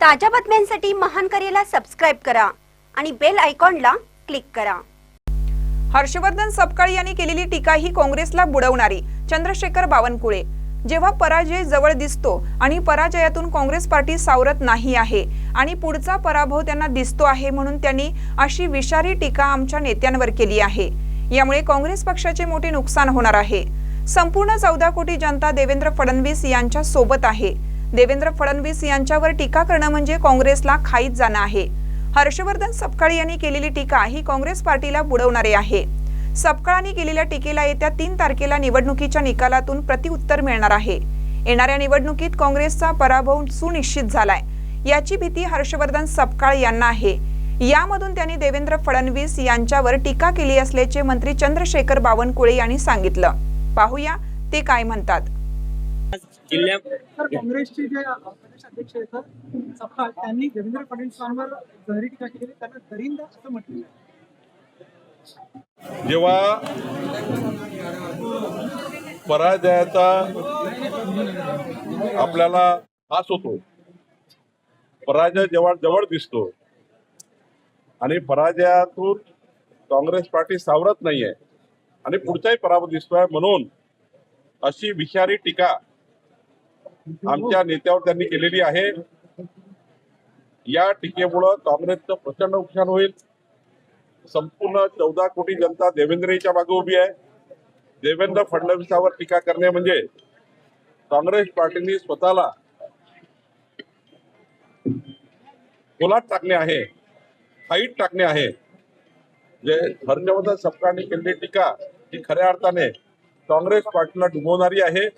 ताज्या बातम्यांसाठी महान करेला सबस्क्राईब करा आणि बेल आयकॉनला क्लिक करा. हर्षवर्धन सपकाळ यांनी केलेली टीका ही काँग्रेसला बुडवणारी चंद्रशेखर बावनकुळे. जेव्हा पराजय जवळ दिसतो आणि पराजयातून काँग्रेस पार्टी सावरत नाही आहे आणि पुढचा पराभव त्यांना दिसतो आहे म्हणून त्यांनी अशी विषारी टीका आमच्या नेत्यांवर केली आहे. यामुळे काँग्रेस पक्षाचे मोठे नुकसान होणार आहे. संपूर्ण चौदा कोटी जनता देवेंद्र फडणवीस यांच्या सोबत आहे. देवेंद्र फडणवीस यांच्यावर टीका करणं म्हणजे काँग्रेसला खाईत जाणं आहे. हर्षवर्धन सपकाळ यांनी केलेली टीका ही काँग्रेस पार्टीला बुडवणारी आहे. सपकाळांनी केलेल्या टीकेला येत्या तीन तारखेला निवडणुकीच्या निकालातून प्रतिउत्तर मिळणार आहे. येणाऱ्या निवडणुकीत काँग्रेसचा पराभव सुनिश्चित झालाय. याची भीती हर्षवर्धन सपकाळ यांना आहे. यामधून त्यांनी देवेंद्र फडणवीस यांच्यावर टीका केली असल्याचे मंत्री चंद्रशेखर बावनकुळे यांनी सांगितलं. पाहूया ते काय म्हणतात. जिल्ह्यात काँग्रेसचे जे प्रदेश अध्यक्ष आहेत सर सपकाळ त्यांनी देवेंद्र फडणवीसांवर गहरी टीका केली. त्यांना दरिंदा असं म्हटलं जेव्हा पराजयाचा आपल्याला हास होतो पराजय जेव्हा जवळ दिसतो आणि पराजयातून काँग्रेस पार्टी सावरत नाहीये आणि पुढचाही पराभव दिसतोय म्हणून अशी विषारी टीका आमच्या नेत्यावर त्यांनी केलेली आहे. या टीकेमुळं काँग्रेसचं प्रचंड नुकसान होईल. संपूर्ण चौदा कोटी जनता देवेंद्रच्या मागे उभी आहे. देवेंद्र फडणवीसावर टीका करणे म्हणजे काँग्रेस पार्टीने स्वतःला खोलात टाकणे आहे हाईट टाकणे आहे. जे हर्षवर्धन सपकाळने केलेली टीका ही खऱ्या अर्थाने काँग्रेस पार्टीला डुबवणारी आहे.